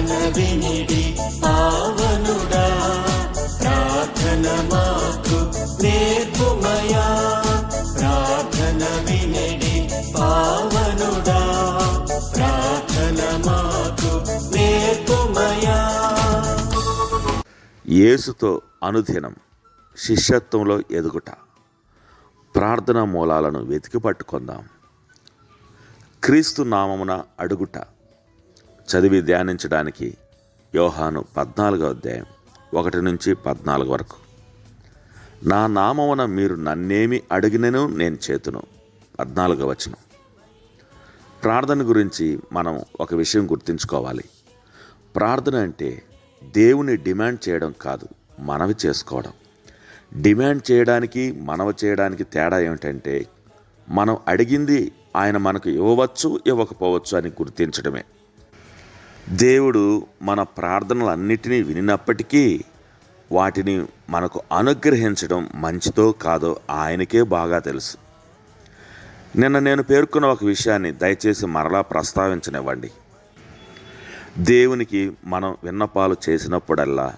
ప్రార్థన వినిడి పావనుడా. ప్రార్థన మాకు నేర్పుమయా. ప్రార్థన వినిడి పావనుడా. ప్రార్థన మాకు నేర్పుమయా. యేసుతో అనుదినం శిష్యత్వంలో ఎదుగుట. ప్రార్థనా మూలాలను వెతికి పట్టుకుందాం. క్రీస్తు నామమున అడుగుట. చదివి ధ్యానించడానికి యోహాను పద్నాలుగో అధ్యాయం ఒకటి నుంచి పద్నాలుగు వరకు. నా నామమున మీరు నన్నేమి అడిగినను నేను చేతును. పద్నాలుగో వచనం. ప్రార్థన గురించి మనం ఒక విషయం గుర్తుంచుకోవాలి. ప్రార్థన అంటే దేవుని డిమాండ్ చేయడం కాదు మనవి చేసుకోవడం. డిమాండ్ చేయడానికి మనవి చేయడానికి తేడా ఏమిటంటే మనం అడిగింది ఆయన మనకు ఇవ్వవచ్చు ఇవ్వకపోవచ్చు అని గుర్తించడమే. దేవుడు మన ప్రార్థనలన్నిటినీ వినినప్పటికీ వాటిని మనకు అనుగ్రహించడం మంచిదో కాదో ఆయనకే బాగా తెలుసు. నిన్న నేను పేర్కొన్న ఒక విషయాన్ని దయచేసి మరలా ప్రస్తావించనివ్వండి. దేవునికి మనం విన్నపాలు చేసినప్పుడల్లా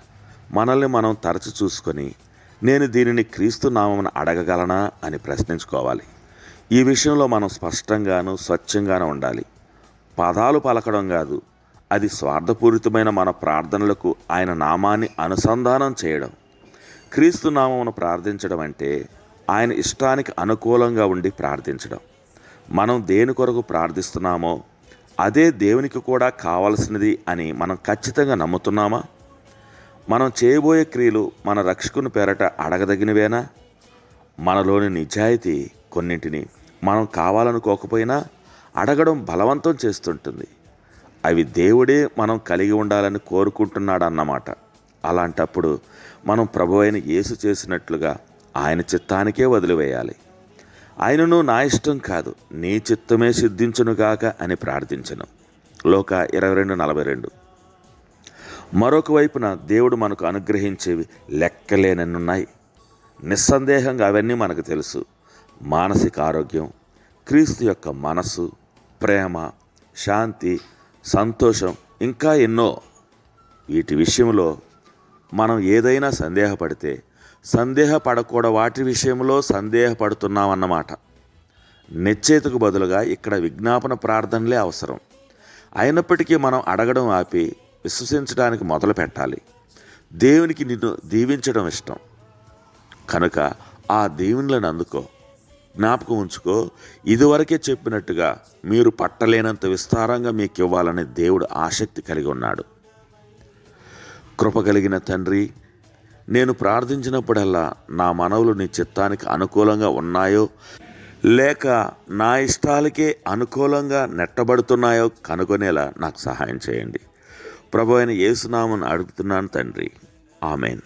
మనల్ని మనం తరచు చూసుకొని నేను దీనిని క్రీస్తు నామమున అడగగలనా అని ప్రశ్నించుకోవాలి. ఈ విషయంలో మనం స్పష్టంగాను స్వచ్ఛంగాను ఉండాలి. పదాలు పలకడం కాదు అది స్వార్థపూరితమైన మన ప్రార్థనలకు ఆయన నామాన్ని అనుసంధానం చేయడం. క్రీస్తు నామమును ప్రార్థించడం అంటే ఆయన ఇష్టానికి అనుకూలంగా ఉండి ప్రార్థించడం. మనం దేని కొరకు ప్రార్థిస్తున్నామో అదే దేవునికి కూడా కావలసినది అని మనం ఖచ్చితంగా నమ్ముతున్నామా? మనం చేయబోయే క్రియలు మన రక్షకుని పేరట అడగదగినవేనా? మనలోని నిజాయితీ కొన్నింటిని మనం కావాలనుకోకపోయినా అడగడం బలవంతం చేస్తుంటుంది. అవి దేవుడే మనం కలిగి ఉండాలని కోరుకుంటున్నాడు అన్నమాట అలాంటప్పుడు మనం ప్రభు అయిన యేసు చేసినట్లుగా ఆయన చిత్తానికే వదిలివేయాలి. ఆయనను నా ఇష్టం కాదు నీ చిత్తమే సిద్ధించునుగాక అని ప్రార్థించను. లోక ఇరవై రెండు నలభై రెండు. మరొక వైపున దేవుడు మనకు అనుగ్రహించేవి లెక్కలేనన్నున్నాయి. నిస్సందేహంగా అవన్నీ మనకు తెలుసు. మానసిక ఆరోగ్యం క్రీస్తు యొక్క మనసు ప్రేమ శాంతి సంతోషం ఇంకా ఎన్నో. వీటి విషయంలో మనం ఏదైనా సందేహపడితే సందేహపడకూడ వాటి విషయంలో సందేహపడుతున్నామన్నమాట. నిశ్చేతకు బదులుగా ఇక్కడ విజ్ఞాపన ప్రార్థనలే అవసరం. అయినప్పటికీ మనం అడగడం ఆపి విశ్వసించడానికి మొదలు పెట్టాలి. దేవునికి నిన్ను దీవించడం ఇష్టం. కనుక ఆ దేవునిలను అందుకో. జ్ఞాపకం ఉంచుకో. ఇదివరకే చెప్పినట్టుగా మీరు పట్టలేనంత విస్తారంగా మీకు ఇవ్వాలని దేవుడు ఆసక్తి కలిగి ఉన్నాడు. కృప కలిగిన తండ్రి నేను ప్రార్థించినప్పుడల్లా నా మనవులు నీ చిత్తానికి అనుకూలంగా ఉన్నాయో లేక నా ఇష్టాలకే అనుకూలంగా నెట్టబడుతున్నాయో కనుగొనేలా నాకు సహాయం చేయండి. ప్రభు అయిన యేసునామను అడుగుతున్నాను తండ్రి. ఆమెన్.